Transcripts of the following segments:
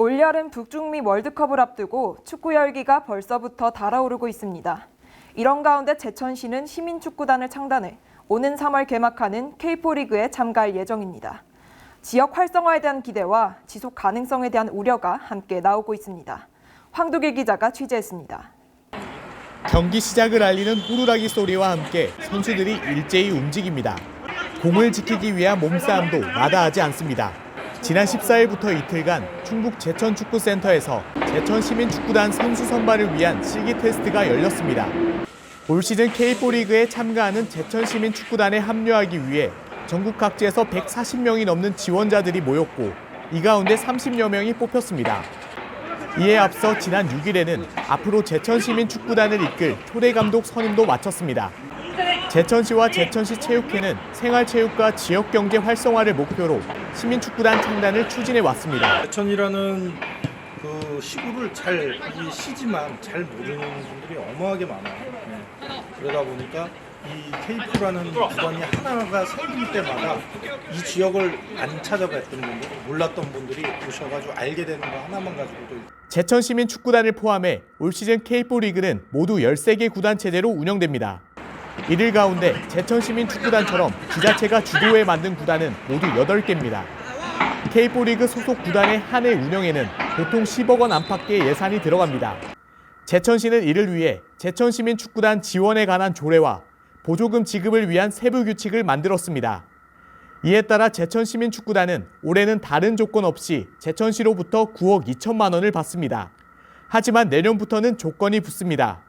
올여름 북중미 월드컵을 앞두고 축구 열기가 벌써부터 달아오르고 있습니다. 이런 가운데 제천시는 시민축구단을 창단해 오는 3월 개막하는 K4 리그에 참가할 예정입니다. 지역 활성화에 대한 기대와 지속 가능성에 대한 우려가 함께 나오고 있습니다. 황두길 기자가 취재했습니다. 경기 시작을 알리는 호루라기 소리와 함께 선수들이 일제히 움직입니다. 공을 지키기 위한 몸싸움도 마다하지 않습니다. 지난 14일부터 이틀간 충북 제천축구센터에서 제천시민축구단 선수 선발을 위한 실기 테스트가 열렸습니다. 올 시즌 K4 리그에 참가하는 제천시민축구단에 합류하기 위해 전국 각지에서 140명이 넘는 지원자들이 모였고 이 가운데 30여 명이 뽑혔습니다. 이에 앞서 지난 6일에는 앞으로 제천시민 축구단을 이끌 초대 감독 선임도 마쳤습니다. 제천시와 제천시 체육회는 생활체육과 지역경제 활성화를 목표로 시민축구단 창단을 추진해 왔습니다. 제천이라는 그 시구를 잘, 이 시지만 잘 모르는 분들이 어마하게 많아요. 네. 그러다 보니까 이 K2라는 구단이 하나가 생길 때마다 이 지역을 안 찾아봤던 분들, 몰랐던 분들이 오셔가지고 알게 되는 거 하나만 가지고도 제천 시민 축구단을 포함해 올 시즌 K4 리그는 모두 13개 구단 체제로 운영됩니다. 이들 가운데 제천시민 축구단처럼 지자체가 주도해 만든 구단은 모두 8개입니다. K4 리그 소속 구단의 한 해 운영에는 보통 10억 원 안팎의 예산이 들어갑니다. 제천시는 이를 위해 제천시민 축구단 지원에 관한 조례와 보조금 지급을 위한 세부 규칙을 만들었습니다. 이에 따라 제천시민축구단은 올해는 다른 조건 없이 제천시로부터 9억 2천만 원을 받습니다. 하지만 내년부터는 조건이 붙습니다.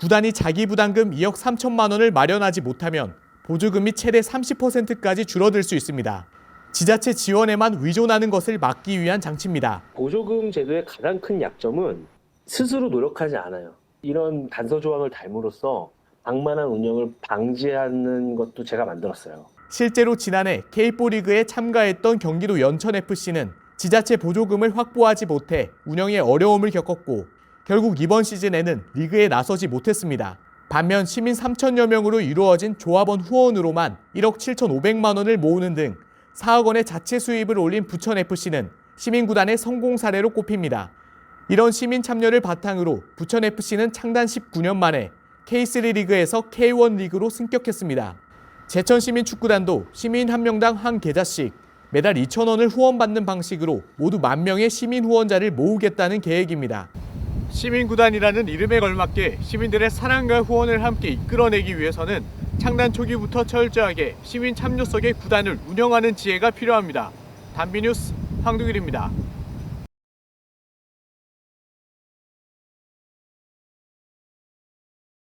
구단이 자기 부담금 2억 3천만 원을 마련하지 못하면 보조금이 최대 30%까지 줄어들 수 있습니다. 지자체 지원에만 의존하는 것을 막기 위한 장치입니다. 보조금 제도의 가장 큰 약점은 스스로 노력하지 않아요. 이런 단서 조항을 달므로써 방만한 운영을 방지하는 것도 제가 만들었어요. 실제로 지난해 K4 리그에 참가했던 경기도 연천FC는 지자체 보조금을 확보하지 못해 운영에 어려움을 겪었고 결국 이번 시즌에는 리그에 나서지 못했습니다. 반면 시민 3천여 명으로 이루어진 조합원 후원으로만 1억 7,500만 원을 모으는 등 4억 원의 자체 수입을 올린 부천FC는 시민구단의 성공 사례로 꼽힙니다. 이런 시민 참여를 바탕으로 부천FC는 창단 19년 만에 K3 리그에서 K1 리그로 승격했습니다. 제천시민축구단도 시민 한 명당 한 계좌씩 매달 2천 원을 후원받는 방식으로 모두 만 명의 시민 후원자를 모으겠다는 계획입니다. 시민구단이라는 이름에 걸맞게 시민들의 사랑과 후원을 함께 이끌어내기 위해서는 창단 초기부터 철저하게 시민 참여 속의 구단을 운영하는 지혜가 필요합니다. 단비뉴스 황두길입니다.